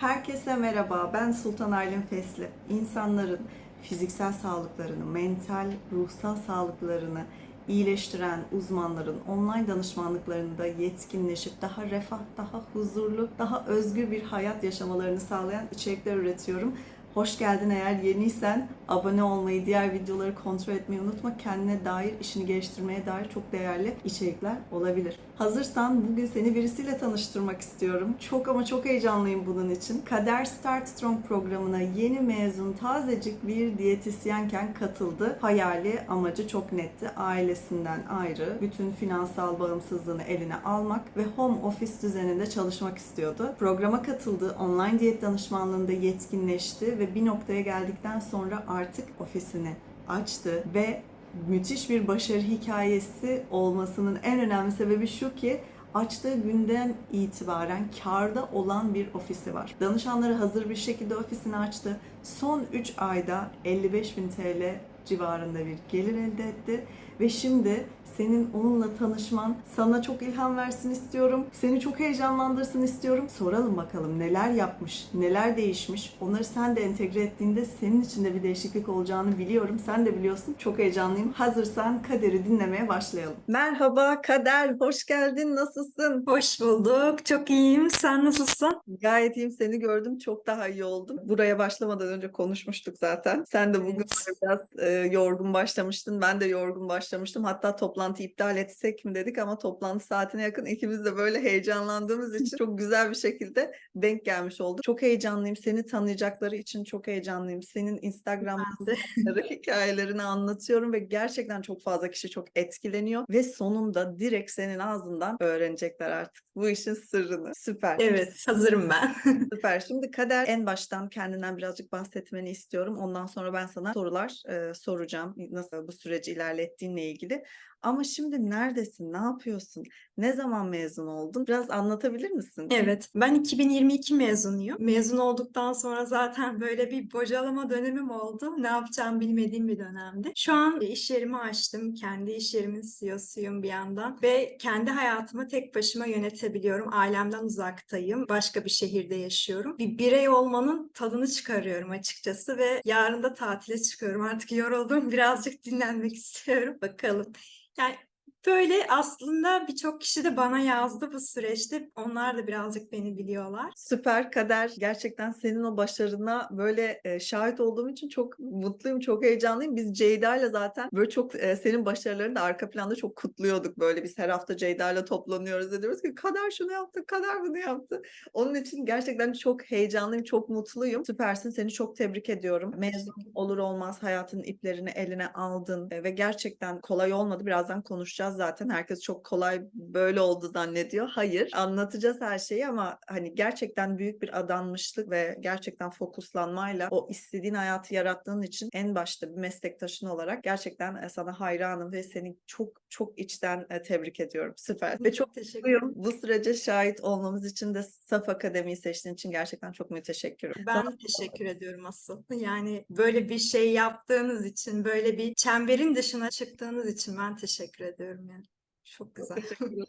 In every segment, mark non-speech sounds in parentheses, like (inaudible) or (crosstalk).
Herkese merhaba, ben Sultan Aylin Fesli. İnsanların fiziksel sağlıklarını, mental, ruhsal sağlıklarını iyileştiren uzmanların online danışmanlıklarında yetkinleşip daha refah, daha huzurlu, daha özgür bir hayat yaşamalarını sağlayan içerikler üretiyorum. Hoş geldin eğer yeniysen abone olmayı, diğer videoları kontrol etmeyi unutma. Kendine dair, işini geliştirmeye dair çok değerli içerikler olabilir. Hazırsan bugün seni birisiyle tanıştırmak istiyorum. Çok ama çok heyecanlıyım bunun için. Kader Start Strong programına yeni mezun tazecik bir diyetisyenken katıldı. Hayali, amacı çok netti. Ailesinden ayrı, bütün finansal bağımsızlığını eline almak ve home office düzeninde çalışmak istiyordu. Programa katıldı, online diyet danışmanlığında yetkinleşti ve bir noktaya geldikten sonra artık ofisini açtı ve müthiş bir başarı hikayesi olmasının en önemli sebebi şu ki açtığı günden itibaren karda olan bir ofisi var. Danışanları hazır bir şekilde ofisini açtı. Son 3 ayda 55.000 TL civarında bir gelir elde etti ve şimdi senin onunla tanışman sana çok ilham versin istiyorum. Seni çok heyecanlandırsın istiyorum. Soralım bakalım neler yapmış, neler değişmiş. Onları sen de entegre ettiğinde senin için de bir değişiklik olacağını biliyorum. Sen de biliyorsun. Çok heyecanlıyım. Hazırsan Kader'i dinlemeye başlayalım. Merhaba Kader, hoş geldin. Nasılsın? Hoş bulduk. Çok iyiyim. Sen nasılsın? Gayet iyiyim. Seni gördüm. Çok daha iyi oldum. Buraya başlamadan önce konuşmuştuk zaten. Sen de bugün Evet. biraz e, yorgun başlamıştın. Ben de yorgun başlamıştım. Hatta toplantı iptal etsek mi dedik ama toplantı saatine yakın ikimiz de böyle heyecanlandığımız (laughs) için çok güzel bir şekilde denk gelmiş oldu. Çok heyecanlıyım. Seni tanıyacakları için çok heyecanlıyım. Senin Instagram Ben de. hikayeleri- (laughs) hikayelerini anlatıyorum ve gerçekten çok fazla kişi çok etkileniyor ve sonunda direkt senin ağzından öğrenecekler artık bu işin sırrını. Süper. Evet, hazırım ben. (laughs) Süper. Şimdi Kader en baştan kendinden birazcık bahsetmeni istiyorum. Ondan sonra ben sana sorular e, soracağım. Nasıl bu süreci ilerlettiğinle ilgili. Ama şimdi neredesin? Ne yapıyorsun? Ne zaman mezun oldun? Biraz anlatabilir misin? Evet, ben 2022 mezunuyum. Mezun olduktan sonra zaten böyle bir bocalama dönemim oldu. Ne yapacağımı bilmediğim bir dönemdi. Şu an iş yerimi açtım. Kendi iş yerimin CEO'suyum bir yandan. Ve kendi hayatımı tek başıma yönetebiliyorum. Ailemden uzaktayım. Başka bir şehirde yaşıyorum. Bir birey olmanın tadını çıkarıyorum açıkçası ve yarın da tatile çıkıyorum. Artık yoruldum. (laughs) Birazcık dinlenmek istiyorum. Bakalım. Yani Böyle aslında birçok kişi de bana yazdı bu süreçte. Onlar da birazcık beni biliyorlar. Süper Kader. Gerçekten senin o başarına böyle e, şahit olduğum için çok mutluyum, çok heyecanlıyım. Biz Ceyda ile zaten böyle çok e, senin başarılarını da arka planda çok kutluyorduk böyle. Biz her hafta Ceyda ile toplanıyoruz ve diyoruz ki Kader şunu yaptı, Kader bunu yaptı. Onun için gerçekten çok heyecanlıyım, çok mutluyum. Süpersin, seni çok tebrik ediyorum. Mezun olur olmaz hayatın iplerini eline aldın e, ve gerçekten kolay olmadı. Birazdan konuşacağız zaten. Herkes çok kolay böyle oldu zannediyor. Hayır, anlatacağız her şeyi ama hani gerçekten büyük bir adanmışlık ve gerçekten fokuslanmayla o istediğin hayatı yarattığın için en başta bir meslektaşın olarak gerçekten e, sana hayranım ve seni çok çok içten e, tebrik ediyorum. Süper. Ve çok teşekkür mutluyum. Bu sürece şahit olmamız için de SAF Akademi'yi seçtiğin için gerçekten çok müteşekkirim. Ben Sana- teşekkür ediyorum asıl. Yani böyle bir şey yaptığınız için, böyle bir çemberin dışına çıktığınız için ben teşekkür ediyorum yani. Çok güzel. (laughs)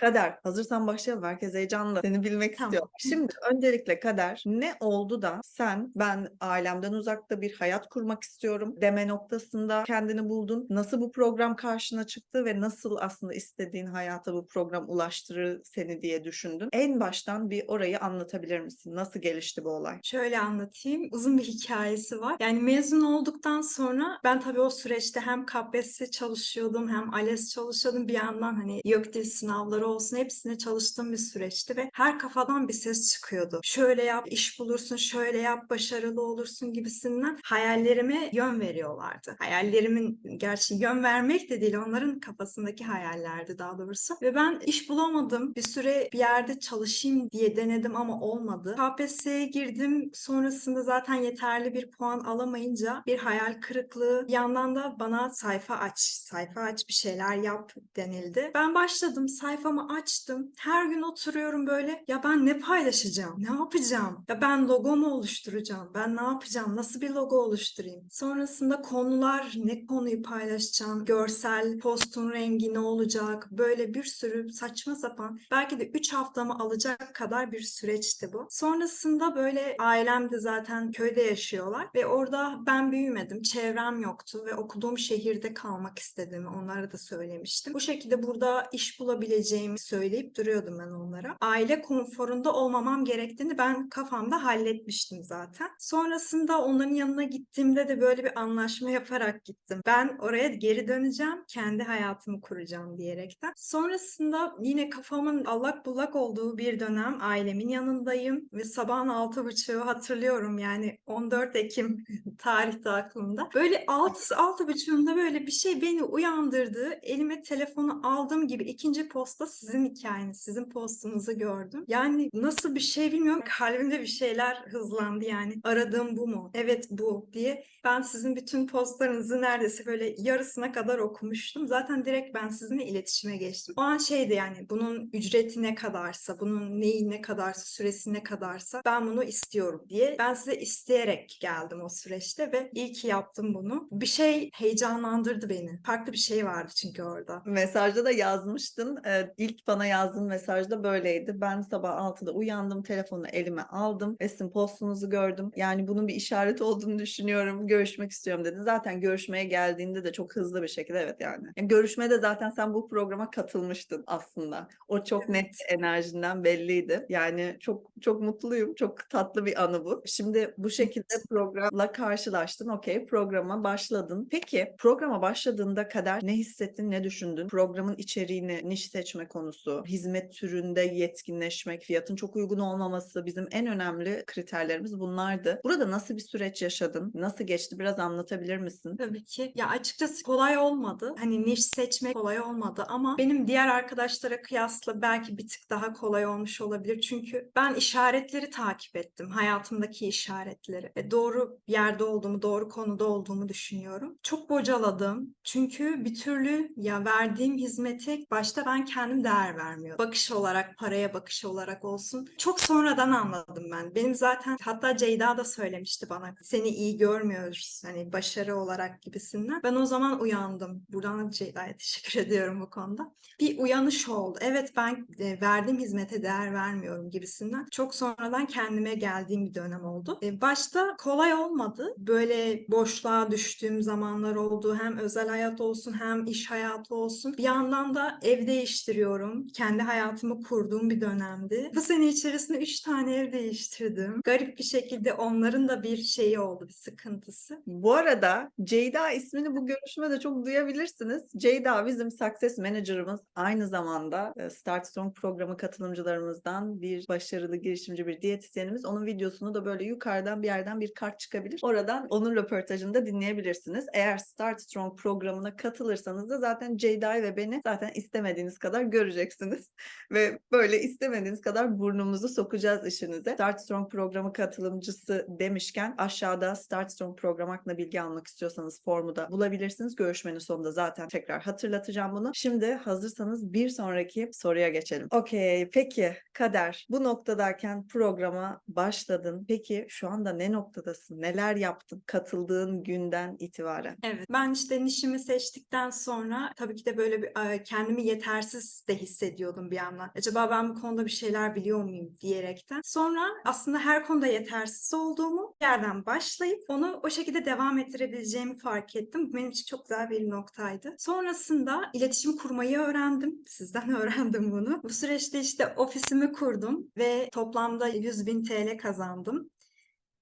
Kader, hazırsan başlayalım. Herkes heyecanlı. Seni bilmek Tamam. istiyor. Şimdi öncelikle Kader, ne oldu da sen ben ailemden uzakta bir hayat kurmak istiyorum deme noktasında kendini buldun? Nasıl bu program karşına çıktı ve nasıl aslında istediğin hayata bu program ulaştırır seni diye düşündün? En baştan bir orayı anlatabilir misin? Nasıl gelişti bu olay? Şöyle anlatayım. Uzun bir hikayesi var. Yani mezun olduktan sonra ben tabii o süreçte hem KPSS çalışıyordum hem ALES çalışıyordum. Bir yandan hani YÖKDİL sınavları olsun hepsine çalıştığım bir süreçti ve her kafadan bir ses çıkıyordu. Şöyle yap, iş bulursun, şöyle yap, başarılı olursun gibisinden hayallerime yön veriyorlardı. Hayallerimin gerçi yön vermek de değil onların kafasındaki hayallerdi daha doğrusu. Ve ben iş bulamadım. Bir süre bir yerde çalışayım diye denedim ama olmadı. KPSS'ye girdim. Sonrasında zaten yeterli bir puan alamayınca bir hayal kırıklığı. Bir yandan da bana sayfa aç, sayfa aç bir şeyler yap denen denildi. Ben başladım, sayfamı açtım. Her gün oturuyorum böyle. Ya ben ne paylaşacağım? Ne yapacağım? Ya ben logo mu oluşturacağım? Ben ne yapacağım? Nasıl bir logo oluşturayım? Sonrasında konular, ne konuyu paylaşacağım? Görsel, postun rengi ne olacak? Böyle bir sürü saçma sapan, belki de 3 haftamı alacak kadar bir süreçti bu. Sonrasında böyle ailem de zaten köyde yaşıyorlar ve orada ben büyümedim. Çevrem yoktu ve okuduğum şehirde kalmak istediğimi onlara da söylemiştim. Bu şekilde burada iş bulabileceğimi söyleyip duruyordum ben onlara. Aile konforunda olmamam gerektiğini ben kafamda halletmiştim zaten. Sonrasında onların yanına gittiğimde de böyle bir anlaşma yaparak gittim. Ben oraya geri döneceğim, kendi hayatımı kuracağım diyerekten. Sonrasında yine kafamın allak bullak olduğu bir dönem ailemin yanındayım ve sabahın altı buçuğu hatırlıyorum yani 14 Ekim (laughs) tarihte aklımda. Böyle altı, altı buçuğunda böyle bir şey beni uyandırdı. Elime telefonu aldığım gibi ikinci posta sizin hikayeniz, sizin postunuzu gördüm. Yani nasıl bir şey bilmiyorum. Kalbimde bir şeyler hızlandı yani. Aradığım bu mu? Evet bu diye. Ben sizin bütün postlarınızı neredeyse böyle yarısına kadar okumuştum. Zaten direkt ben sizinle iletişime geçtim. O an şeydi yani bunun ücreti ne kadarsa, bunun neyi ne kadarsa, süresi ne kadarsa ben bunu istiyorum diye. Ben size isteyerek geldim o süreçte ve iyi ki yaptım bunu. Bir şey heyecanlandırdı beni. Farklı bir şey vardı çünkü orada. Mesajda da yazmıştın. Ee, ilk bana yazdığın mesajda böyleydi. Ben sabah 6'da uyandım, telefonu elime aldım. Esin postunuzu gördüm. Yani bunun bir işaret olduğunu düşünüyorum. Görüşmek istiyorum dedi. Zaten görüşmeye geldiğinde de çok hızlı bir şekilde evet yani. yani görüşmede zaten sen bu programa katılmıştın aslında. O çok net enerjinden belliydi. Yani çok çok mutluyum. Çok tatlı bir anı bu. Şimdi bu şekilde programla karşılaştın. Okey, programa başladın. Peki programa başladığında kadar ne hissettin, ne düşündün? Programın içeriğini, niş seçme konusu, hizmet türünde yetkinleşmek, fiyatın çok uygun olmaması bizim en önemli kriterlerimiz bunlardı. Burada nasıl bir süreç yaşadın? Nasıl geçti? Biraz anlatabilir misin? Tabii ki. Ya açıkçası kolay olmadı. Hani niş seçmek kolay olmadı ama benim diğer arkadaşlara kıyasla belki bir tık daha kolay olmuş olabilir. Çünkü ben işaretleri takip ettim. Hayatımdaki işaretleri. Ve doğru yerde olduğumu, doğru konuda olduğumu düşünüyorum. Çok bocaladım. Çünkü bir türlü ya verdiğim hizmete başta ben kendim değer vermiyordum. Bakış olarak, paraya bakış olarak olsun. Çok sonradan anladım ben. Benim zaten hatta Ceyda da söylemişti bana. Seni iyi görmüyoruz. Hani başarı olarak gibisinden. Ben o zaman uyandım. Buradan da Ceyda'ya teşekkür (laughs) ediyorum bu konuda. Bir uyanış oldu. Evet ben e, verdiğim hizmete değer vermiyorum gibisinden. Çok sonradan kendime geldiğim bir dönem oldu. E, başta kolay olmadı. Böyle boşluğa düştüğüm zamanlar oldu. Hem özel hayat olsun hem iş hayatı olsun. Bir yandan da ev değiştiriyorum. Kendi hayatımı kurduğum bir dönemdi. Bu sene içerisinde üç tane ev değiştirdim. Garip bir şekilde onların da bir şeyi oldu, bir sıkıntısı. Bu arada Ceyda ismini bu görüşmede çok duyabilirsiniz. Ceyda bizim Success Manager'ımız. Aynı zamanda e, Start Strong programı katılımcılarımızdan bir başarılı girişimci bir diyetisyenimiz. Onun videosunu da böyle yukarıdan bir yerden bir kart çıkabilir. Oradan onun röportajını da dinleyebilirsiniz. Eğer Start Strong programına katılırsanız da zaten Ceyda'yı ve beni zaten istemediğiniz kadar göreceksiniz. (laughs) ve böyle istemediğiniz kadar burnumuzu sokacağız işinize. Start Strong programı katılımcısı demişken aşağıda Start Strong program hakkında bilgi almak istiyorsanız formu da bulabilirsiniz. Görüşmenin sonunda zaten tekrar hatırlatacağım bunu. Şimdi hazırsanız bir sonraki soruya geçelim. Okey, peki Kader bu noktadayken programa başladın. Peki şu anda ne noktadasın? Neler yaptın katıldığın günden itibaren? Evet, ben işte nişimi seçtikten sonra tabii ki de böyle kendimi yetersiz de hissediyordum bir yandan. Acaba ben bu konuda bir şeyler biliyor muyum diyerekten. Sonra aslında her konuda yetersiz olduğumu yerden başlayıp onu o şekilde devam ettirebileceğimi fark ettim. Bu benim için çok güzel bir noktaydı. Sonrasında iletişim kurmayı öğrendim. Sizden (laughs) öğrendim bunu. Bu süreçte işte ofisimi kurdum ve toplamda 100 bin TL kazandım.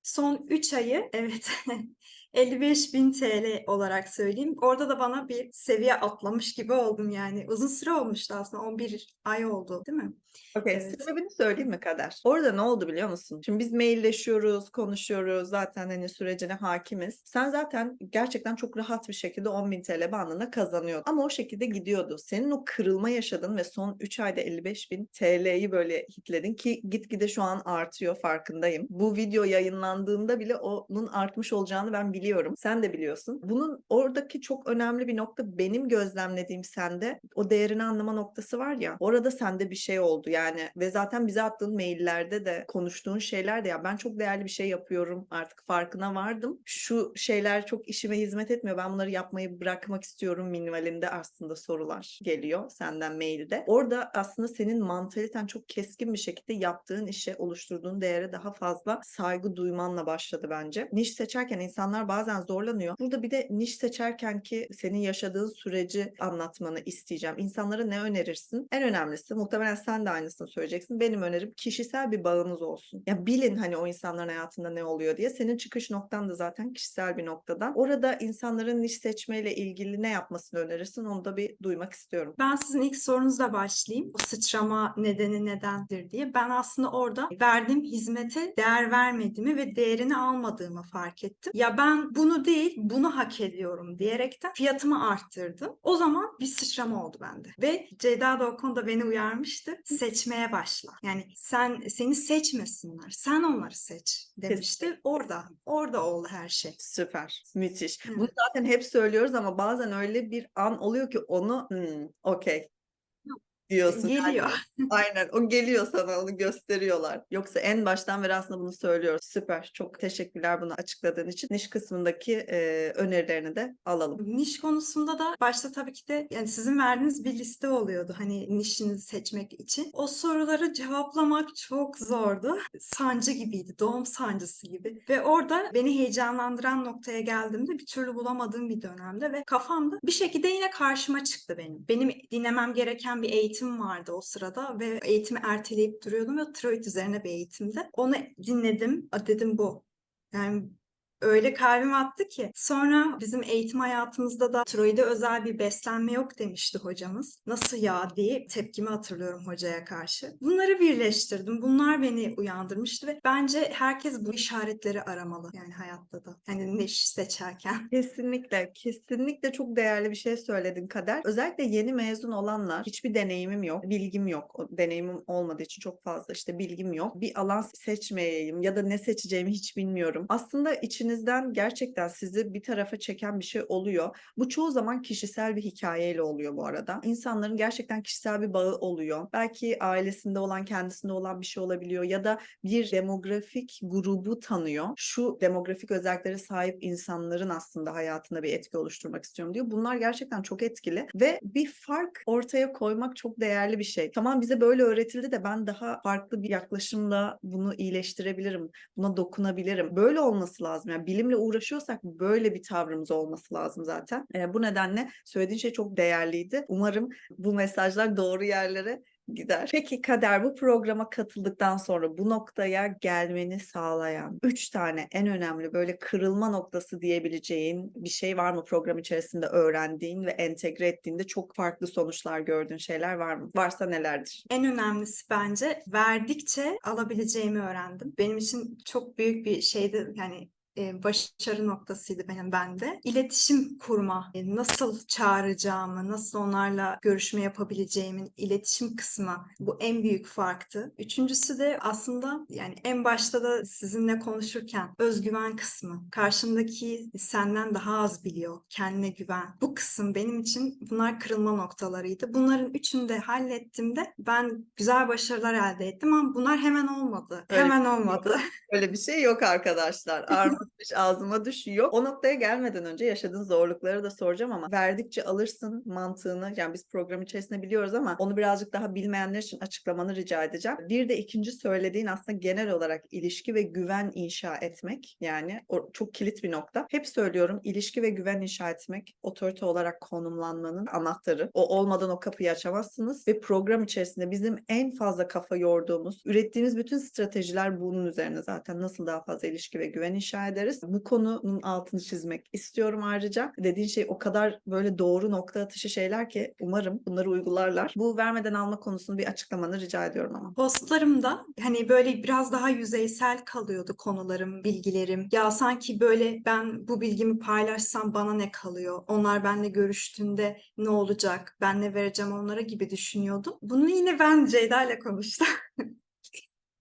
Son 3 ayı evet (laughs) 55 bin TL olarak söyleyeyim. Orada da bana bir seviye atlamış gibi oldum yani. Uzun süre olmuştu aslında 11 ay oldu değil mi? Okey, Evet. sebebini söyleyeyim mi Kader? Orada ne oldu biliyor musun? Şimdi biz mailleşiyoruz, konuşuyoruz, zaten hani sürecine hakimiz. Sen zaten gerçekten çok rahat bir şekilde 10.000 TL bandında kazanıyordun. Ama o şekilde gidiyordu. Senin o kırılma yaşadın ve son 3 ayda 55.000 TL'yi böyle hitledin ki gitgide şu an artıyor farkındayım. Bu video yayınlandı yayınlandığında bile onun artmış olacağını ben biliyorum. Sen de biliyorsun. Bunun oradaki çok önemli bir nokta benim gözlemlediğim sende o değerini anlama noktası var ya. Orada sende bir şey oldu yani ve zaten bize attığın maillerde de konuştuğun şeyler de ya ben çok değerli bir şey yapıyorum artık farkına vardım. Şu şeyler çok işime hizmet etmiyor. Ben bunları yapmayı bırakmak istiyorum minvalinde aslında sorular geliyor senden mailde. Orada aslında senin mantaliten çok keskin bir şekilde yaptığın işe oluşturduğun değere daha fazla saygı duymanla başladı bence. Niş seçerken insanlar bazen zorlanıyor. Burada bir de niş seçerken ki senin yaşadığın süreci anlatmanı isteyeceğim. İnsanlara ne önerirsin? En önemlisi muhtemelen sen de aynısını söyleyeceksin. Benim önerim kişisel bir bağınız olsun. Ya bilin hani o insanların hayatında ne oluyor diye. Senin çıkış noktan da zaten kişisel bir noktadan. Orada insanların niş seçmeyle ilgili ne yapmasını önerirsin? Onu da bir duymak istiyorum. Ben sizin ilk sorunuzla başlayayım. O sıçrama nedeni nedendir diye. Ben aslında orada verdiğim hizmete değer vermediğimi ve değerini almadığımı fark ettim. Ya ben bunu değil, bunu hak ediyorum diyerekten fiyatımı arttırdım. O zaman bir sıçrama oldu bende. Ve Ceyda da o konuda beni uyarmıştı. Seçmeye başla. Yani sen seni seçmesinler. Sen onları seç demişti. Orada, orada oldu her şey. Süper, müthiş. Evet. Bunu zaten hep söylüyoruz ama bazen öyle bir an oluyor ki onu hmm, okey diyorsun. Yani Geliyor. aynen o geliyor sana onu gösteriyorlar. Yoksa en baştan beri aslında bunu söylüyoruz. Süper. Çok teşekkürler bunu açıkladığın için. Niş kısmındaki e, önerilerini de alalım. Niş konusunda da başta tabii ki de yani sizin verdiğiniz bir liste oluyordu hani nişinizi seçmek için. O soruları cevaplamak çok zordu. Sancı gibiydi, doğum sancısı gibi. Ve orada beni heyecanlandıran noktaya geldiğimde bir türlü bulamadığım bir dönemde ve kafamda bir şekilde yine karşıma çıktı benim. Benim dinlemem gereken bir eğitim vardı o sırada ve eğitimi erteleyip duruyordum ve tiroid üzerine bir eğitimde. Onu dinledim. Dedim bu. Yani öyle kalbim attı ki. Sonra bizim eğitim hayatımızda da tiroide özel bir beslenme yok demişti hocamız. Nasıl ya diye tepkimi hatırlıyorum hocaya karşı. Bunları birleştirdim. Bunlar beni uyandırmıştı ve bence herkes bu işaretleri aramalı yani hayatta da. Yani niş seçerken. (laughs) Kesinlikle, kesinlikle çok değerli bir şey söyledin Kader. Özellikle yeni mezun olanlar, hiçbir deneyimim yok, bilgim yok. O deneyimim olmadığı için çok fazla işte bilgim yok. Bir alan seçmeyeyim ya da ne seçeceğimi hiç bilmiyorum. Aslında içinizden gerçekten sizi bir tarafa çeken bir şey oluyor. Bu çoğu zaman kişisel bir hikayeyle oluyor bu arada. İnsanların gerçekten kişisel bir bağı oluyor. Belki ailesinde olan, kendisinde olan bir şey olabiliyor ya da bir demografik grubu tanıyor. Şu demografik özelliklere sahip insanların aslında hayatında bir etki oluşturmak istiyorum diyor. Bunlar gerçekten çok etkili ve bir fark ortaya koymak çok değerli bir şey. Tamam bize böyle öğretildi de ben daha farklı bir yaklaşımla bunu iyileştirebilirim. Buna dokunabilirim. Böyle olması lazım. Yani bilimle uğraşıyorsak böyle bir tavrımız olması lazım zaten. Ee, bu nedenle söylediğin şey çok değerliydi. Umarım bu mesajlar doğru yerlere gider. Peki Kader bu programa katıldıktan sonra bu noktaya gelmeni sağlayan üç tane en önemli böyle kırılma noktası diyebileceğin bir şey var mı program içerisinde öğrendiğin ve entegre ettiğinde çok farklı sonuçlar gördüğün şeyler var mı? Varsa nelerdir? En önemlisi bence verdikçe alabileceğimi öğrendim. Benim için çok büyük bir şeydi yani e, başarı noktasıydı benim bende. İletişim kurma, e, nasıl çağıracağımı, nasıl onlarla görüşme yapabileceğimin iletişim kısmı bu en büyük farktı. Üçüncüsü de aslında yani en başta da sizinle konuşurken özgüven kısmı. Karşımdaki senden daha az biliyor, kendine güven. Bu kısım benim için bunlar kırılma noktalarıydı. Bunların üçünü de hallettiğimde ben güzel başarılar elde ettim ama bunlar hemen olmadı. Öyle hemen şey olmadı. Öyle bir şey yok arkadaşlar. Armut (laughs) düş ağzıma düş yok. O noktaya gelmeden önce yaşadığın zorlukları da soracağım ama verdikçe alırsın mantığını yani biz program içerisinde biliyoruz ama onu birazcık daha bilmeyenler için açıklamanı rica edeceğim. Bir de ikinci söylediğin aslında genel olarak ilişki ve güven inşa etmek. Yani o çok kilit bir nokta. Hep söylüyorum ilişki ve güven inşa etmek otorite olarak konumlanmanın anahtarı. O olmadan o kapıyı açamazsınız ve program içerisinde bizim en fazla kafa yorduğumuz, ürettiğimiz bütün stratejiler bunun üzerine zaten nasıl daha fazla ilişki ve güven inşa ederiz. Bu konunun altını çizmek istiyorum ayrıca. Dediğin şey o kadar böyle doğru nokta atışı şeyler ki umarım bunları uygularlar. Bu vermeden alma konusunu bir açıklamanı rica ediyorum ama. Postlarımda hani böyle biraz daha yüzeysel kalıyordu konularım, bilgilerim. Ya sanki böyle ben bu bilgimi paylaşsam bana ne kalıyor? Onlar benimle görüştüğünde ne olacak? Ben ne vereceğim onlara gibi düşünüyordum. Bunu yine ben Ceyda ile konuştum. (laughs)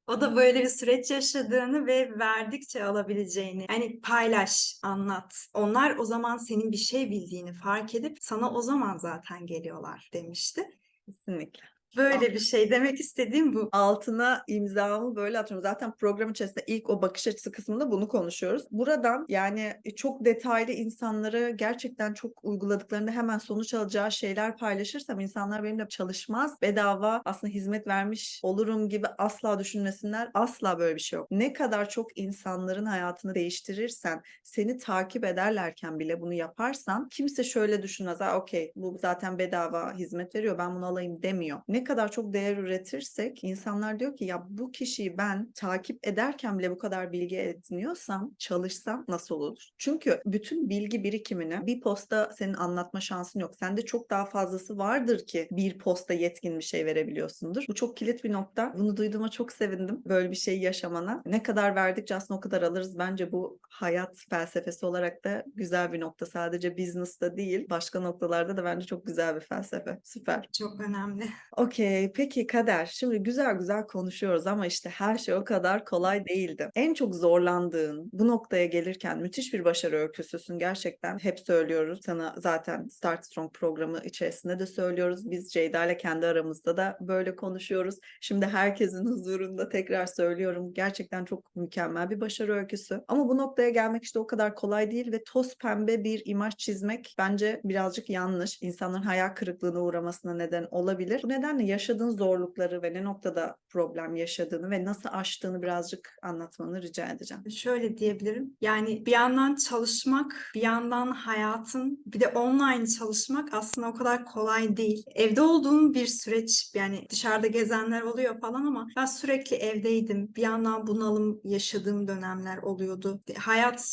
O da böyle bir süreç yaşadığını ve verdikçe alabileceğini. Yani paylaş, anlat. Onlar o zaman senin bir şey bildiğini fark edip sana o zaman zaten geliyorlar demişti. Kesinlikle. Böyle bir şey demek istediğim bu. altına imzamı böyle atıyorum. Zaten program içerisinde ilk o bakış açısı kısmında bunu konuşuyoruz. Buradan yani çok detaylı insanları gerçekten çok uyguladıklarında hemen sonuç alacağı şeyler paylaşırsam insanlar benimle çalışmaz, bedava aslında hizmet vermiş olurum gibi asla düşünmesinler. Asla böyle bir şey yok. Ne kadar çok insanların hayatını değiştirirsen, seni takip ederlerken bile bunu yaparsan kimse şöyle düşünmez. Ha okey bu zaten bedava hizmet veriyor ben bunu alayım demiyor. Ne kadar çok değer üretirsek insanlar diyor ki ya bu kişiyi ben takip ederken bile bu kadar bilgi ediniyorsam çalışsam nasıl olur? Çünkü bütün bilgi birikimini bir posta senin anlatma şansın yok. Sende çok daha fazlası vardır ki bir posta yetkin bir şey verebiliyorsundur. Bu çok kilit bir nokta. Bunu duyduğuma çok sevindim. Böyle bir şey yaşamana. Ne kadar verdikçe aslında o kadar alırız. Bence bu hayat felsefesi olarak da güzel bir nokta. Sadece business'ta değil, başka noktalarda da bence çok güzel bir felsefe. Süper. Çok önemli. Okey, peki Kader. Şimdi güzel güzel konuşuyoruz ama işte her şey o kadar kolay değildi. En çok zorlandığın, bu noktaya gelirken müthiş bir başarı öyküsüsün gerçekten. Hep söylüyoruz. Sana zaten Start Strong programı içerisinde de söylüyoruz. Biz Ceyda ile kendi aramızda da böyle konuşuyoruz. Şimdi herkesin (laughs) huzurunda tekrar söylüyorum. Gerçekten çok mükemmel bir başarı öyküsü. Ama bu noktaya gelmek işte o kadar kolay değil ve toz pembe bir imaj çizmek bence birazcık yanlış. İnsanların hayal kırıklığına uğramasına neden olabilir. Bu nedenle yaşadığın zorlukları ve ne noktada problem yaşadığını ve nasıl aştığını birazcık anlatmanı rica edeceğim. Şöyle diyebilirim. Yani bir yandan çalışmak, bir yandan hayatın, bir de online çalışmak aslında o kadar kolay değil. Evde olduğum bir süreç, yani dışarıda gezenler oluyor falan ama ben sürekli evdeydim. Bir yandan bunalım yaşadığım dönemler oluyordu. Hayat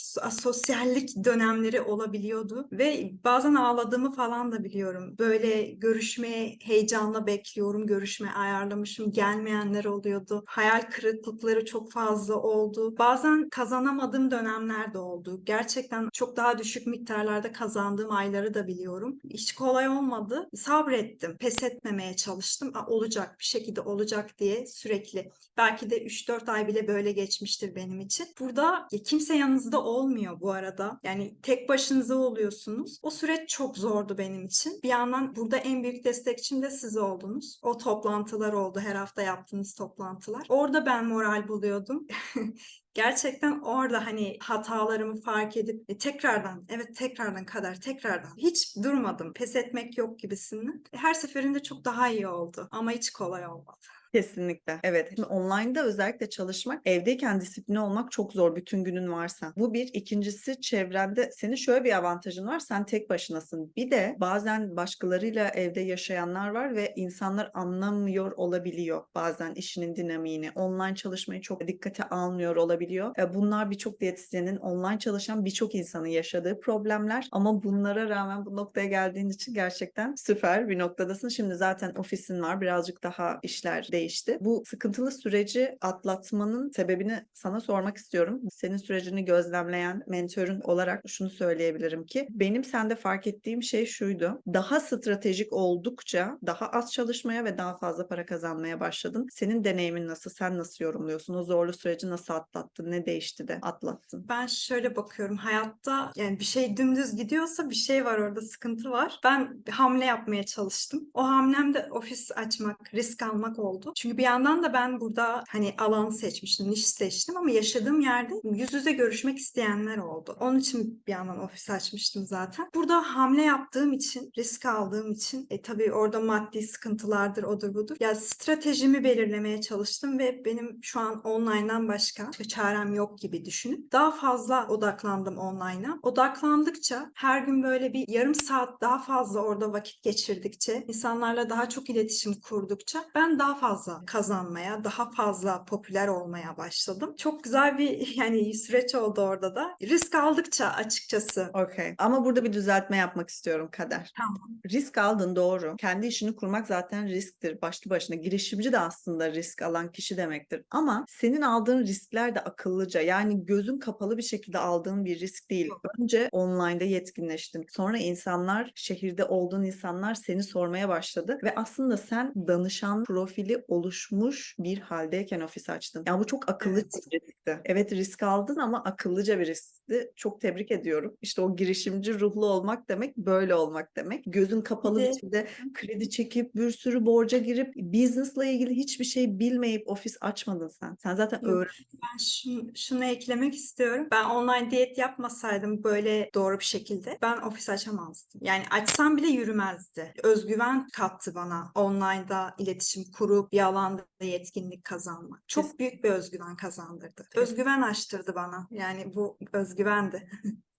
sosyallik dönemleri olabiliyordu ve bazen ağladığımı falan da biliyorum. Böyle görüşmeye heyecanla bekliyorum. Görüşme ayarlamışım. Gelmeyenler oluyordu. Hayal kırıklıkları çok fazla oldu. Bazen kazanamadığım dönemler de oldu. Gerçekten çok daha düşük miktarlarda kazandığım ayları da biliyorum. Hiç kolay olmadı. Sabrettim. Pes etmemeye çalıştım. Aa, olacak bir şekilde olacak diye sürekli. Belki de 3-4 ay bile böyle geçmiştir benim için. Burada kimse yanınızda olmuyor bu arada. Yani tek başınıza oluyorsunuz. O süreç çok zordu benim için. Bir yandan burada en büyük destekçim de siz oldunuz. O toplantılar oldu. Her hafta yaptığınız toplantılar. Orada ben moral buluyordum. (laughs) Gerçekten orada hani hatalarımı fark edip e, tekrardan evet tekrardan kadar tekrardan hiç durmadım. Pes etmek yok gibisinden. Her seferinde çok daha iyi oldu ama hiç kolay olmadı. Kesinlikle. Evet. Şimdi online'da özellikle çalışmak, evdeyken disipline olmak çok zor bütün günün varsa. Bu bir. İkincisi çevrende senin şöyle bir avantajın var. Sen tek başınasın. Bir de bazen başkalarıyla evde yaşayanlar var ve insanlar anlamıyor olabiliyor bazen işinin dinamiğini. Online çalışmayı çok dikkate almıyor olabiliyor. E, Bunlar birçok diyetisyenin online çalışan birçok insanın yaşadığı problemler ama bunlara rağmen bu noktaya geldiğin için gerçekten süper bir noktadasın. Şimdi zaten ofisin var. Birazcık daha işler değişti. Bu sıkıntılı süreci atlatmanın sebebini sana sormak istiyorum. Senin sürecini gözlemleyen mentörün olarak şunu söyleyebilirim ki benim sende fark ettiğim şey şuydu. Daha stratejik oldukça daha az çalışmaya ve daha fazla para kazanmaya başladın. Senin deneyimin nasıl? Sen nasıl yorumluyorsun? O zorlu süreci nasıl atlattın? Ne değişti de atlattın? Ben şöyle bakıyorum hayatta yani bir şey dümdüz gidiyorsa bir şey var orada sıkıntı var. Ben hamle yapmaya çalıştım. O hamlem de ofis açmak, risk almak oldu. Çünkü bir yandan da ben burada hani alan seçmiştim, niş seçtim ama yaşadığım yerde yüz yüze görüşmek isteyenler oldu. Onun için bir yandan ofis açmıştım zaten. Burada hamle yaptığım için, risk aldığım için e tabii orada maddi sıkıntılardır, odur budur. Ya stratejimi belirlemeye çalıştım ve benim şu an online'dan başka çarem yok gibi düşünüp daha fazla odaklandım online'a. Odaklandıkça her gün böyle bir yarım saat daha fazla orada vakit geçirdikçe, insanlarla daha çok iletişim kurdukça ben daha fazla kazanmaya, daha fazla popüler olmaya başladım. Çok güzel bir (laughs) yani süreç oldu orada da. Risk aldıkça açıkçası. Okey. Ama burada bir düzeltme yapmak istiyorum Kader. Tamam. Risk aldın doğru. Kendi işini kurmak zaten risktir. Başlı başına girişimci de aslında risk alan kişi demektir. Ama senin aldığın riskler de akıllıca yani gözün kapalı bir şekilde aldığın bir risk değil. Önce online'da yetkinleştin. Sonra insanlar, şehirde olduğun insanlar seni sormaya başladı ve aslında sen danışan profili oluşmuş bir haldeyken ofis açtın. Yani bu çok akıllı Evet. bir riskti. Evet risk aldın ama akıllıca bir riskti. Çok tebrik ediyorum. İşte o girişimci ruhlu olmak demek böyle olmak demek. Gözün kapalı bir de- şekilde kredi çekip bir sürü borca girip business'la ilgili hiçbir şey bilmeyip ofis açmadın sen. Sen zaten Yok, öğren. Ben şunu, şunu eklemek istiyorum. Ben online diyet yapmasaydım böyle doğru bir şekilde ben ofis açamazdım. Yani açsam bile yürümezdi. Özgüven kattı bana online'da iletişim kurup bir alanda yetkinlik kazanmak. Çok büyük bir özgüven kazandırdı. Özgüven açtırdı bana. Yani bu özgüvendi.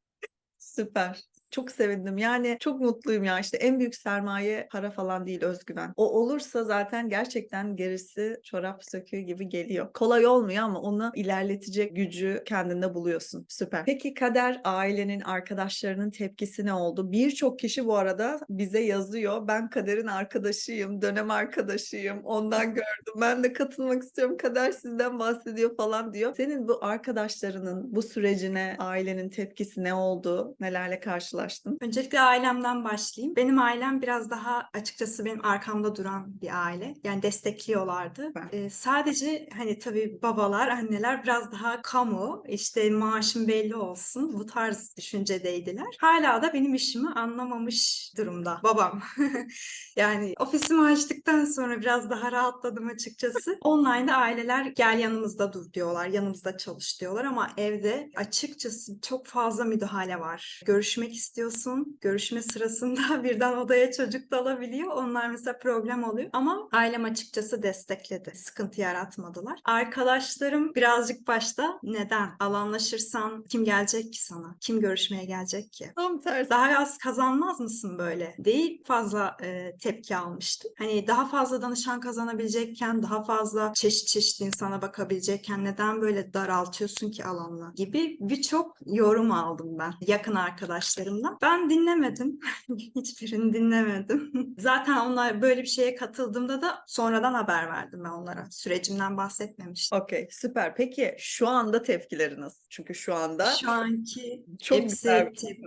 (laughs) Süper. Çok sevindim. Yani çok mutluyum ya. İşte en büyük sermaye para falan değil, özgüven. O olursa zaten gerçekten gerisi çorap söküğü gibi geliyor. Kolay olmuyor ama onu ilerletecek gücü kendinde buluyorsun. Süper. Peki Kader ailenin, arkadaşlarının tepkisi ne oldu? Birçok kişi bu arada bize yazıyor. Ben Kader'in arkadaşıyım, dönem arkadaşıyım. Ondan gördüm. Ben de katılmak istiyorum. Kader sizden bahsediyor falan diyor. Senin bu arkadaşlarının bu sürecine ailenin tepkisi ne oldu? Nelerle karşılaştın? Öncelikle ailemden başlayayım. Benim ailem biraz daha açıkçası benim arkamda duran bir aile. Yani destekliyorlardı. Ee, sadece hani tabii babalar, anneler biraz daha kamu, işte maaşım belli olsun bu tarz düşüncedeydiler. Hala da benim işimi anlamamış durumda babam. (laughs) Yani ofisimi açtıktan sonra biraz daha rahatladım açıkçası. (laughs) Online'da aileler gel yanımızda dur diyorlar, yanımızda çalış diyorlar ama evde açıkçası çok fazla müdahale var. Görüşmek istiyorsun, görüşme sırasında (laughs) birden odaya çocuk da alabiliyor. Onlar mesela problem oluyor ama ailem açıkçası destekledi. Sıkıntı yaratmadılar. Arkadaşlarım birazcık başta neden? Alanlaşırsan kim gelecek ki sana? Kim görüşmeye gelecek ki? Tam tersi. daha az kazanmaz mısın böyle? Değil fazla e, tepki almıştım. Hani daha fazla danışan kazanabilecekken, daha fazla çeşit çeşit insana bakabilecekken neden böyle daraltıyorsun ki alanını gibi birçok yorum aldım ben yakın arkadaşlarımdan. Ben dinlemedim. (laughs) Hiçbirini dinlemedim. (laughs) Zaten onlar böyle bir şeye katıldığımda da sonradan haber verdim ben onlara. Sürecimden bahsetmemiştim. Okey, süper. Peki şu anda tepkileri nasıl? Çünkü şu anda Şu anki çok hepsi güzel te-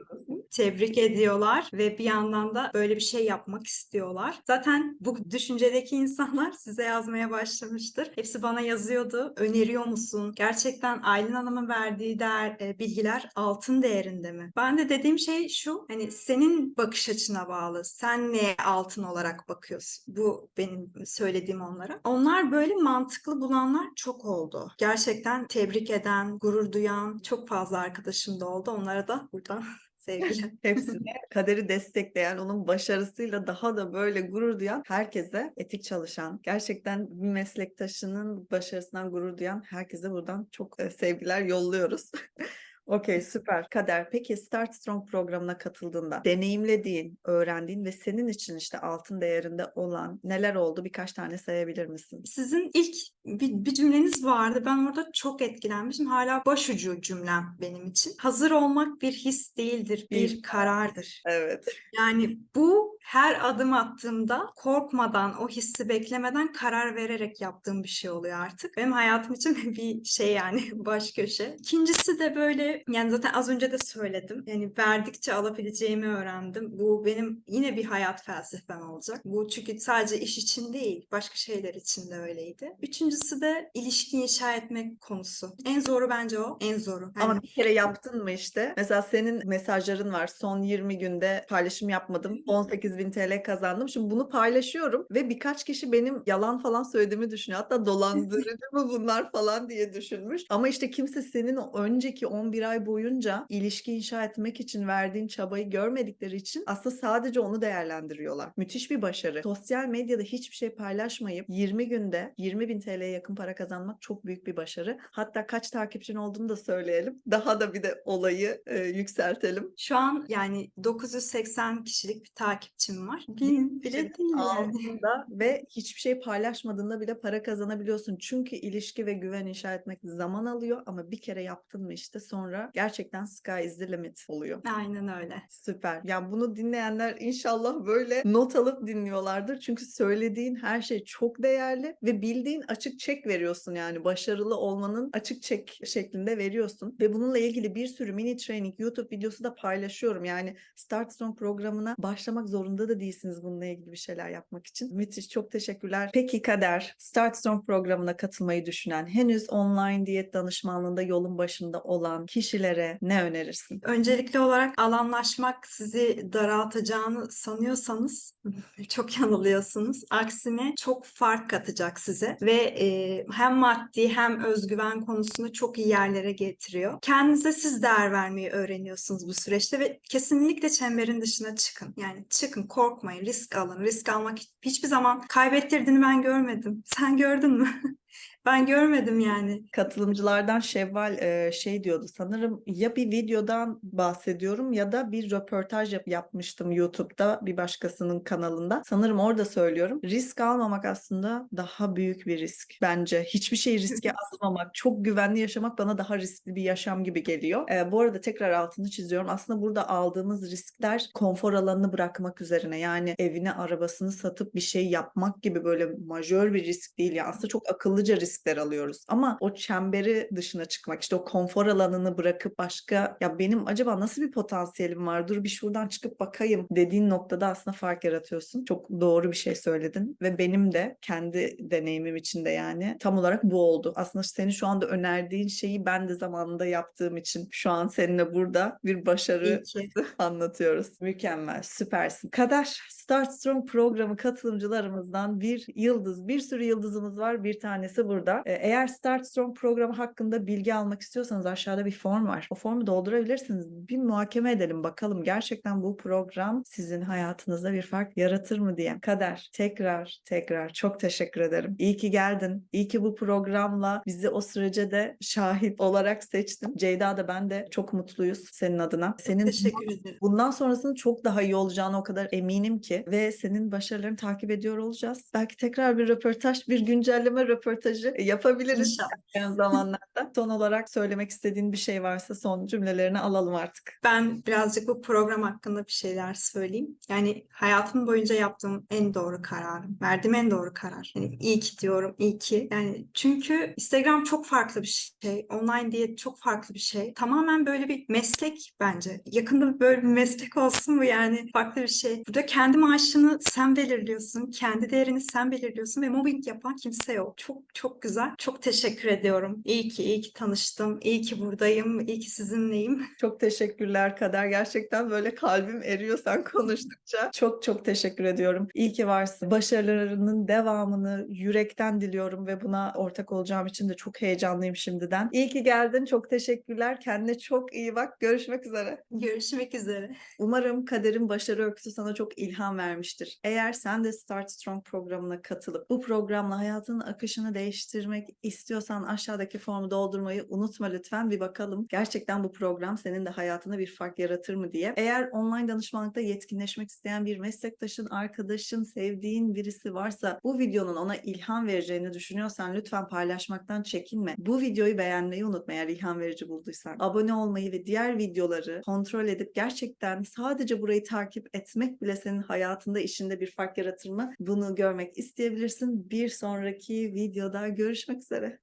tebrik ediyorlar ve bir yandan da böyle bir şey yapmak istiyorlar. Zaten bu düşüncedeki insanlar (laughs) size yazmaya başlamıştır. Hepsi bana yazıyordu. Öneriyor musun? Gerçekten Aylin Hanım'ın verdiği değer, e, bilgiler altın değerinde mi? Ben de dediğim şey şu. Hani senin bakış açına bağlı. Sen neye altın olarak bakıyorsun? Bu benim söylediğim onlara. Onlar böyle mantıklı bulanlar çok oldu. Gerçekten tebrik eden, gurur duyan çok fazla arkadaşım da oldu. Onlara da buradan (laughs) sevgiler. (laughs) hepsine kaderi destekleyen, onun başarısıyla daha da böyle gurur duyan herkese etik çalışan, gerçekten bir meslektaşının başarısından gurur duyan herkese buradan çok e, sevgiler yolluyoruz. (laughs) Okey süper. Kader peki Start Strong programına katıldığında deneyimlediğin, öğrendiğin ve senin için işte altın değerinde olan neler oldu birkaç tane sayabilir misin? Sizin ilk bir, bir cümleniz vardı. Ben orada çok etkilenmişim. Hala başucu cümlem benim için. Hazır olmak bir his değildir, bir Bir- karardır. Evet. Yani bu her adım attığımda korkmadan, o hissi beklemeden karar vererek yaptığım bir şey oluyor artık. Benim hayatım için (laughs) bir şey yani baş köşe. İkincisi de böyle yani zaten az önce de söyledim. Yani verdikçe alabileceğimi öğrendim. Bu benim yine bir hayat felsefem olacak. Bu çünkü sadece iş için değil, başka şeyler için de öyleydi. Üçüncüsü de ilişki inşa etmek konusu. En zoru bence o. En zoru. Ama Hani bir kere yaptın mı işte? Mesela senin mesajların var. Son 20 günde paylaşım yapmadım. 18 bin TL kazandım. Şimdi bunu paylaşıyorum ve birkaç kişi benim yalan falan söylediğimi düşünüyor. Hatta dolandırıcı mı bunlar falan diye düşünmüş. Ama işte kimse senin o önceki 11 ay boyunca ilişki inşa etmek için verdiğin çabayı görmedikleri için aslında sadece onu değerlendiriyorlar. Müthiş bir başarı. Sosyal medyada hiçbir şey paylaşmayıp 20 günde 20 bin TL'ye yakın para kazanmak çok büyük bir başarı. Hatta kaç takipçin olduğunu da söyleyelim. Daha da bir de olayı e, yükseltelim. Şu an yani 980 kişilik bir takipçi takipçim var. Bin bile değil altında ve hiçbir şey paylaşmadığında bile para kazanabiliyorsun. Çünkü ilişki ve güven inşa etmek zaman alıyor ama bir kere yaptın mı işte sonra gerçekten sky is the limit oluyor. Aynen öyle. Süper. Yani bunu dinleyenler inşallah böyle not alıp dinliyorlardır. Çünkü söylediğin her şey çok değerli ve bildiğin açık çek veriyorsun yani başarılı olmanın açık çek şeklinde veriyorsun. Ve bununla ilgili bir sürü mini training YouTube videosu da paylaşıyorum. Yani Start Strong programına başlamak zorunda da değilsiniz bununla ilgili bir şeyler yapmak için. Müthiş çok teşekkürler. Peki Kader, Start Strong programına katılmayı düşünen, henüz online diyet danışmanlığında yolun başında olan kişilere ne önerirsin? Öncelikli olarak alanlaşmak sizi daraltacağını sanıyorsanız (laughs) çok yanılıyorsunuz. Aksine çok fark katacak size ve e, hem maddi hem özgüven konusunda çok iyi yerlere getiriyor. Kendinize siz değer vermeyi öğreniyorsunuz bu süreçte ve kesinlikle çemberin dışına çıkın. Yani çıkın, korkmayın, risk alın. Risk almak hiçbir zaman kaybettirdiğini ben görmedim. Sen gördün mü? (laughs) Ben görmedim yani. Katılımcılardan Şevval e, şey diyordu sanırım ya bir videodan bahsediyorum ya da bir röportaj yap- yapmıştım YouTube'da bir başkasının kanalında. Sanırım orada söylüyorum. Risk almamak aslında daha büyük bir risk bence. Hiçbir şeyi riske atmamak, çok güvenli yaşamak bana daha riskli bir yaşam gibi geliyor. E, bu arada tekrar altını çiziyorum. Aslında burada aldığımız riskler konfor alanını bırakmak üzerine. Yani evini, arabasını satıp bir şey yapmak gibi böyle majör bir risk değil. Yani aslında çok akıllıca riskler alıyoruz. Ama o çemberi dışına çıkmak, işte o konfor alanını bırakıp başka ya benim acaba nasıl bir potansiyelim var? Dur bir şuradan çıkıp bakayım dediğin noktada aslında fark yaratıyorsun. Çok doğru bir şey söyledin ve benim de kendi deneyimim içinde yani tam olarak bu oldu. Aslında senin şu anda önerdiğin şeyi ben de zamanında yaptığım için şu an seninle burada bir başarı (laughs) anlatıyoruz. Mükemmel, süpersin. Kader Start Strong programı katılımcılarımızdan bir yıldız, bir sürü yıldızımız var. Bir tanesi burada. Ee, Eğer Start Strong programı hakkında bilgi almak istiyorsanız aşağıda bir form var. O formu doldurabilirsiniz. Bir muhakeme edelim bakalım gerçekten bu program sizin hayatınızda bir fark yaratır mı diye. Kader tekrar tekrar çok teşekkür ederim. İyi ki geldin. İyi ki bu programla bizi o sürece de şahit olarak seçtin. Ceyda da ben de çok mutluyuz senin adına. Senin Teşekkür ederim. Bundan sonrasının çok daha iyi olacağına o kadar eminim ki ve senin başarılarını takip ediyor olacağız. Belki tekrar bir röportaj, bir güncelleme röportajı (laughs) yapabiliriz İnşallah. zamanlarda. Son olarak söylemek istediğin bir şey varsa son cümlelerini alalım artık. Ben birazcık bu program hakkında bir şeyler söyleyeyim. Yani hayatım boyunca yaptığım en doğru kararım. Verdiğim en doğru karar. Yani iyi ki diyorum, iyi ki. Yani çünkü Instagram çok farklı bir şey. Online diyet çok farklı bir şey. Tamamen böyle bir meslek bence. Yakında böyle bir meslek olsun mu yani? Farklı bir şey. Burada kendi maaşını sen belirliyorsun. Kendi değerini sen belirliyorsun ve mobbing yapan kimse yok. Çok çok güzel. Çok teşekkür ediyorum. İyi ki, iyi ki tanıştım. İyi ki buradayım. İyi ki sizinleyim. (laughs) Çok teşekkürler Kader. Gerçekten böyle kalbim eriyor sen konuştukça. (laughs) Çok çok teşekkür ediyorum. İyi ki varsın. Başarılarının devamını yürekten diliyorum ve buna ortak olacağım için de çok heyecanlıyım şimdiden. İyi ki geldin. Çok teşekkürler. Kendine çok iyi bak. Görüşmek üzere. Görüşmek üzere. Umarım kaderin başarı öyküsü sana çok ilham vermiştir. Eğer sen de Start Strong programına katılıp bu programla hayatının akışını değiştirmek istiyorsan aşağıdaki formu doldurmayı unutma lütfen. Bir bakalım gerçekten bu program senin de hayatına bir fark yaratır mı diye. Eğer online danışmanlıkta yetkinleşmek isteyen bir meslektaşın, arkadaşın, sevdiğin birisi varsa bu videonun ona ilham vereceğini düşünüyorsan lütfen paylaşmaktan çekinme. Bu videoyu beğenmeyi unutma eğer ilham verici bulduysan. Abone olmayı ve diğer videoları kontrol edip gerçekten sadece burayı takip etmek bile senin hayatında, işinde bir fark yaratır mı? Bunu görmek isteyebilirsin. Bir sonraki videoda görüşmek üzere.